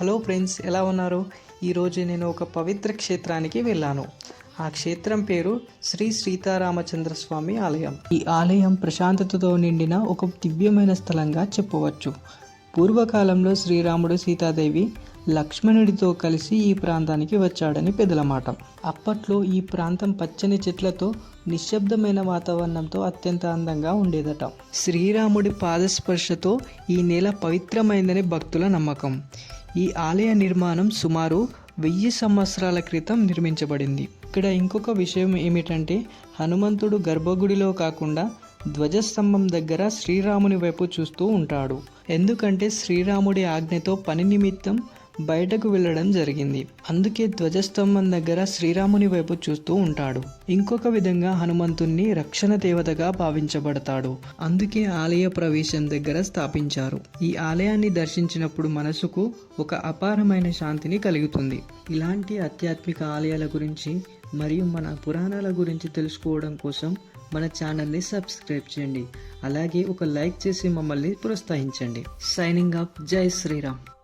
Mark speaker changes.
Speaker 1: Hello friends ఎలా ఉన్నారు? ఈరోజు నేను ఒక పవిత్ర క్షేత్రానికి వెళ్ళాను. ఆ క్షేత్రం పేరు శ్రీ సీతారామచంద్ర స్వామి ఆలయం. ఈ ఆలయం ప్రశాంతతతో నిండిన ఒక దివ్యమైన స్థలంగా చెప్పవచ్చు. పూర్వకాలంలో శ్రీరాముడు సీతాదేవి లక్ష్మణుడితో కలిసి ఈ ప్రాంతానికి వచ్చాడని పెదల మాట అప్పట్లో ఈ ప్రాంతం పచ్చని చెట్లతో నిశ్శబ్దమైన వాతావరణంతో అత్యంత అందంగా ఉండేదట. శ్రీరాముడి పాదస్పర్శతో ఈ నేల పవిత్రమైందని భక్తుల నమ్మకం. ఈ ఆలయ నిర్మాణం సుమారు వెయ్యి సంవత్సరాల క్రితం నిర్మించబడింది. ఇక్కడ ఇంకొక విషయం ఏమిటంటే హనుమంతుడు గర్భగుడిలో కాకుండా ధ్వజస్తంభం దగ్గర శ్రీరాముని వైపు చూస్తూ ఉంటాడు. ఎందుకంటే శ్రీరాముడి ఆజ్ఞతో పని నిమిత్తం బయటకు వెళ్ళడం జరిగింది. అందుకే ధ్వజస్తంభం దగ్గర శ్రీరాముని వైపు చూస్తూ ఉంటాడు. ఇంకొక విధంగా హనుమంతుణ్ణి రక్షణ దేవతగా భావించబడతాడు. అందుకే ఆలయ ప్రవేశం దగ్గర స్థాపించారు. ఈ ఆలయాన్ని దర్శించినప్పుడు మనసుకు ఒక అపారమైన శాంతిని కలుగుతుంది. ఇలాంటి ఆధ్యాత్మిక ఆలయాల గురించి మరియు మన పురాణాల గురించి తెలుసుకోవడం కోసం మన ఛానల్ని సబ్స్క్రైబ్ చేయండి. అలాగే ఒక లైక్ చేసి మమ్మల్ని ప్రోత్సహించండి. సైనింగ్ అప్ జై శ్రీరామ్.